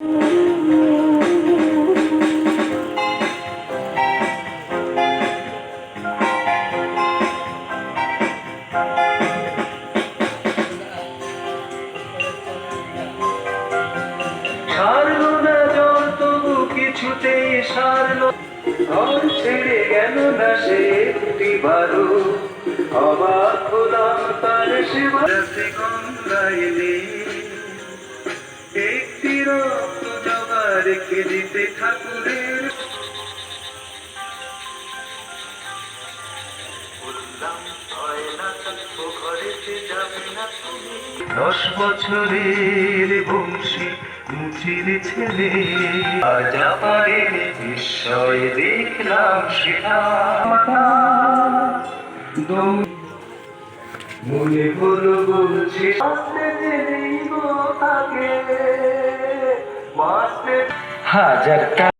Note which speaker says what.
Speaker 1: সারলো না জল, তবু কিছুতেই সারলো। ঘর ছেড়ে গেল না সে দুটি বারো। অবাক হলাম তার সেবা। গঙ্গাইলে একটি রক্ত দিতে ঠাকুরের। দশ বছরের বংশী মুচির ছেলে। আজ বিস্ময় দেখলাম সেটা। মনে হলো বলছে আসতে তাকে हाँ
Speaker 2: जरता